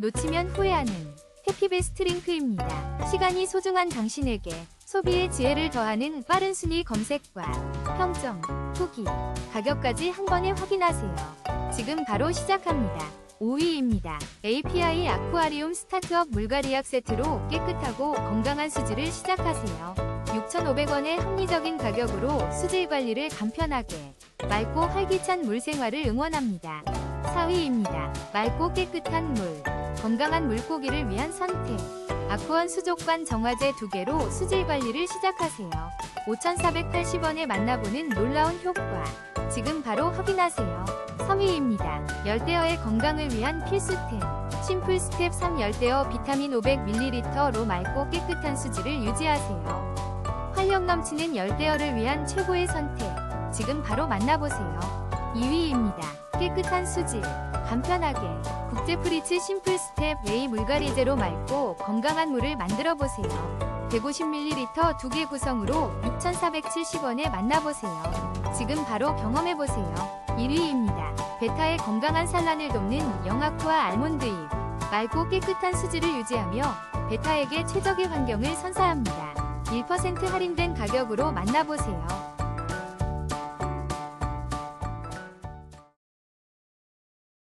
놓치면 후회하는 해피베스트 링크입니다. 시간이 소중한 당신에게 소비의 지혜를 더하는 빠른 순위 검색과 평점, 후기, 가격까지 한 번에 확인하세요. 지금 바로 시작합니다. 5위입니다. API 아쿠아리움 스타트업 물갈이약 세트로 깨끗하고 건강한 수질을 시작하세요. 6,500원의 합리적인 가격으로 수질 관리를 간편하게, 맑고 활기찬 물 생활을 응원합니다. 4위입니다. 맑고 깨끗한 물, 건강한 물고기를 위한 선택. 아쿠원 수족관 정화제 2개로 수질 관리를 시작하세요. 5,480원에 만나보는 놀라운 효과. 지금 바로 확인하세요. 3위입니다. 열대어의 건강을 위한 필수템. 심플 스텝 3 열대어 비타민 500ml로 맑고 깨끗한 수질을 유지하세요. 활력 넘치는 열대어를 위한 최고의 선택. 지금 바로 만나보세요. 2위입니다. 깨끗한 수질. 간편하게. 국제 프리츠 심플 스텝 웨이 물갈이제로 맑고 건강한 물을 만들어 보세요. 150ml 2개 구성으로 6,470원에 만나보세요. 지금 바로 경험해보세요. 1위입니다. 베타의 건강한 산란을 돕는 영아쿠아 알몬드잎. 맑고 깨끗한 수질을 유지하며 베타에게 최적의 환경을 선사합니다. 1% 할인된 가격으로 만나보세요.